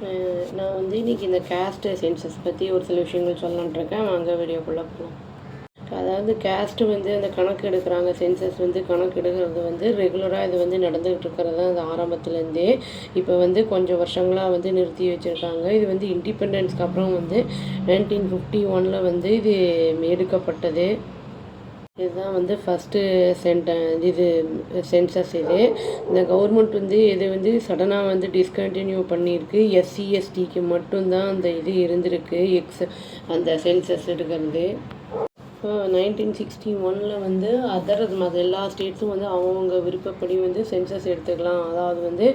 நான் வந்து இன்னைக்கு இந்த கேஸ்ட் சென்சஸ் பற்றி ஒரு சில விஷயங்கள் சொல்லலான்ட்டு இருக்கேன் வாங்க வீடியோக்குள்ளே போகலாம் அதாவது கேஸ்ட் வந்து அந்த கணக்கு எடுக்கிறாங்க. சென்சஸ் வந்து கணக்கு எடுக்கிறது வந்து ரெகுலராக இது வந்து நடந்துகிட்டு இருக்கிறது தான் அது ஆரம்பத்துலேருந்தே. இப்போ வந்து கொஞ்சம் வருஷங்களாக வந்து நிறுத்தி வச்சுருக்காங்க. இது வந்து இண்டிபெண்டன்ஸ்க்கு அப்புறம் வந்து நைன்டீன் ஃபிஃப்டி ஒனில் வந்து இது எடுக்கப்பட்டது இதுதான் வந்து ஃபஸ்ட்டு சென்ட இது சென்சஸ் இது. இந்த கவர்மெண்ட் வந்து இது வந்து சடனாக வந்து டிஸ்கண்டினியூ பண்ணியிருக்கு. எஸ்சி எஸ்டிக்கு மட்டும்தான் அந்த இது இருந்திருக்கு எக்ஸ் அந்த சென்சஸ் எடுக்கிறது. இப்போ நைன்டீன் சிக்ஸ்டி ஒனில் வந்து அதர் மற்ற எல்லா ஸ்டேட்ஸும் வந்து அவங்கவுங்க விருப்பப்படி வந்து சென்சஸ் எடுத்துக்கலாம். அதாவது வந்து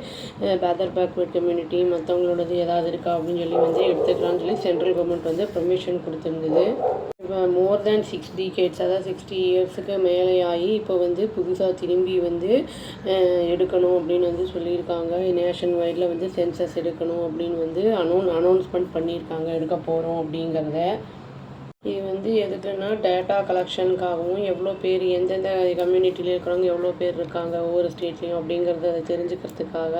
பேதர் பேக்வர்ட் கம்யூனிட்டி மற்றவங்களோடது ஏதாவது இருக்கா அப்படின்னு சொல்லி வந்து எடுத்துக்கலாம்னு சொல்லி சென்ட்ரல் கவர்மெண்ட் வந்து பெர்மிஷன் கொடுத்துருந்தது. மோர் தேன் சிக்ஸ் டிகேட்ஸ் அதாவது சிக்ஸ்டி இயர்ஸுக்கு மேலே ஆகி இப்போ வந்து புதுசாக திரும்பி வந்து எடுக்கணும் அப்படின்னு வந்து சொல்லியிருக்காங்க. நேஷன் வைடில் வந்து சென்சஸ் எடுக்கணும் அப்படின்னு வந்து அனௌன் அனௌன்ஸ்மெண்ட் பண்ணியிருக்காங்க. எடுக்க போகிறோம் அப்படிங்கிறத. இது வந்து எதுக்குன்னா டேட்டா கலெக்ஷனுக்காகவும் எவ்வளோ பேர் எந்தெந்த கம்யூனிட்டியில் இருக்கிறவங்க எவ்வளோ பேர் இருக்காங்க ஒவ்வொரு ஸ்டேட்லேயும் அப்படிங்கிறத அதை தெரிஞ்சுக்கிறதுக்காக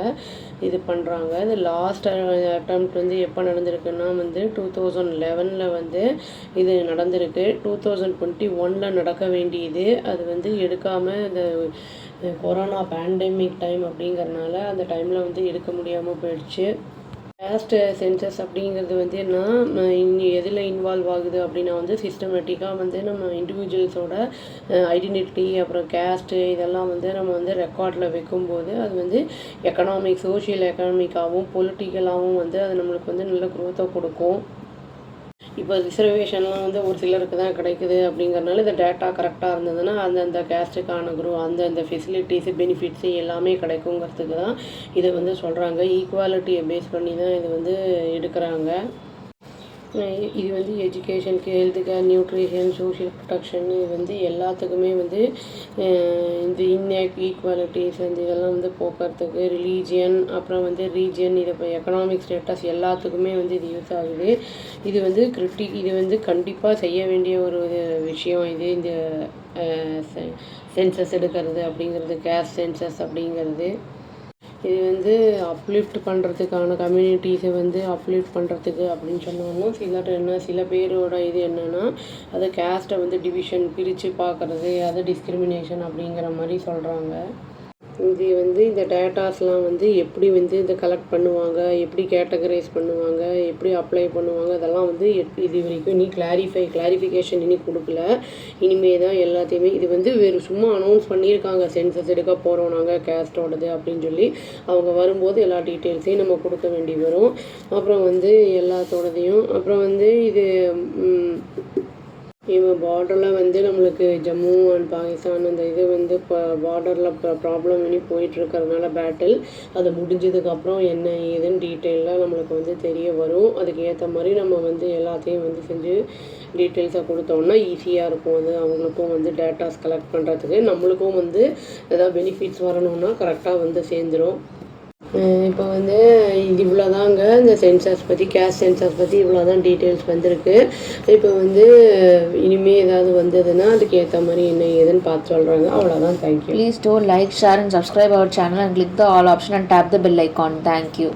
இது பண்ணுறாங்க இது லாஸ்ட் அட்டம் வந்து எப்போ நடந்திருக்குன்னா வந்து டூ தௌசண்ட் லெவனில் வந்து இது நடந்திருக்கு. டூ தௌசண்ட் டுவெண்ட்டி ஒனில் நடக்க வேண்டியது. அது வந்து எடுக்காமல் இந்த கொரோனா பேண்டமிக் டைம் அப்படிங்கிறனால அந்த டைமில் வந்து எடுக்க முடியாமல் போயிடுச்சு. கேஸ்ட் சென்சஸ் அப்படிங்கிறது வந்து என்ன? இன் எதில் இன்வால்வ் ஆகுது அப்படின்னா வந்து சிஸ்டமேட்டிக்காக வந்து நம்ம இண்டிவிஜுவல்ஸோட ஐடென்டிட்டி அப்புறம் கேஸ்ட்டு இதெல்லாம் வந்து நம்ம வந்து ரெக்கார்டில் வைக்கும்போது அது வந்து எக்கனாமிக் சோஷியல் எக்கனாமிக்காகவும் பொலிட்டிக்கலாகவும் வந்து அது நம்மளுக்கு வந்து நல்ல குரோத்தை கொடுக்கும். இப்போ ரிசர்வேஷன்லாம் வந்து ஒரு சிலருக்கு தான் கிடைக்குது அப்படிங்கிறனால இந்த டேட்டா கரெக்டாக இருந்ததுன்னா அந்தந்த கேஸ்ட்டுக்கான குரூப் அந்தந்த ஃபெசிலிட்டிஸு பெனிஃபிட்ஸு எல்லாமே கிடைக்குங்கிறதுக்கு தான் இதை வந்து சொல்கிறாங்க ஈக்குவாலிட்டியை பேஸ் பண்ணி தான் இது வந்து எடுக்கிறாங்க. இது வந்து எஜுகேஷனுக்கு health care nutrition social protection இது வந்து எல்லாத்துக்குமே வந்து இந்த இன்எக் ஈக்குவாலிட்டிஸ் அந்த இதெல்லாம் வந்து போக்குறதுக்கு ரிலீஜியன் அப்புறம் வந்து ரீஜியன் இது இப்போ எக்கனாமிக் ஸ்டேட்டஸ் எல்லாத்துக்குமே வந்து இது யூஸ் ஆகுது. இது வந்து கிரிட்டி இது வந்து கண்டிப்பாக செய்ய வேண்டிய ஒரு விஷயம் இது. இந்த சென்சஸ் எடுக்கிறது அப்படிங்கிறது கேஸ் சென்சஸ் அப்படிங்கிறது. இது வந்து அப்லிஃப்ட் பண்ணுறதுக்கான கம்யூனிட்டிஸை வந்து அப்லிஃப்ட் பண்ணுறதுக்கு அப்படின்னு சொன்னாலும் சிலர் என்ன சில பேரோட இது என்னென்னா அது கேஸ்ட்டை வந்து டிவிஷன் பிரித்து பார்க்குறது அது டிஸ்கிரிமினேஷன் அப்படிங்கிற மாதிரி சொல்கிறாங்க இது வந்து இந்த டேட்டாஸ்லாம் வந்து எப்படி வந்து இதை கலெக்ட் பண்ணுவாங்க எப்படி கேட்டகரைஸ் பண்ணுவாங்க எப்படி அப்ளை பண்ணுவாங்க அதெல்லாம் வந்து எப்- இது வரைக்கும் இனி கிளாரிஃபை கிளாரிஃபிகேஷன் இனி கொடுக்கல. இனிமே தான் எல்லாத்தையுமே இது வந்து வெறும் சும்மா அனௌன்ஸ் பண்ணியிருக்காங்க சென்சஸ் எடுக்க போகிறோம் நாங்கள் கேஸ்டோடது அப்படின்னு சொல்லி. அவங்க வரும்போது எல்லா டீட்டெயில்ஸையும் நம்ம கொடுக்க வேண்டி வரும். அப்புறம் வந்து எல்லாத்தோடதையும் அப்புறம் வந்து இது இவன் பார்டரில் வந்து நம்மளுக்கு ஜம்மு அண்ட் பாகிஸ்தான் அந்த இது வந்து இப்போ பார்டரில் ப்ராப்ளம் பண்ணி போயிட்டுருக்கறதுனால பேட்டில் அது முடிஞ்சதுக்கப்புறம் என்ன ஏதுன்னு டீட்டெயிலாக நம்மளுக்கு வந்து தெரிய வரும். அதுக்கு ஏற்ற மாதிரி நம்ம வந்து எல்லாத்தையும் வந்து செஞ்சு டீட்டெயில்ஸாக கொடுத்தோம்னா ஈஸியாக இருக்கும். அது அவங்களுக்கும் வந்து டேட்டாஸ் கலெக்ட் பண்ணுறதுக்கு நம்மளுக்கும் வந்து ஏதாவது பெனிஃபிட்ஸ் வரணும்னா கரெக்டாக வந்து சேர்ந்துரும். இப்போ வந்து இது இவ்வளோதாங்க இந்த சென்சார்ஸ் பற்றி கேஷ் சென்சார்ஸ் பற்றி இவ்வளோ தான் டீட்டெயில்ஸ் வந்திருக்கு. இப்போ வந்து இனிமேல் ஏதாவது வந்ததுன்னா அதுக்கு ஏற்ற மாதிரி என்ன ஏதுன்னு பார்த்து சொல்கிறாங்க அவ்வளோதான் thank you please do like share and subscribe our channel and click the all option and tap the bell icon thank you.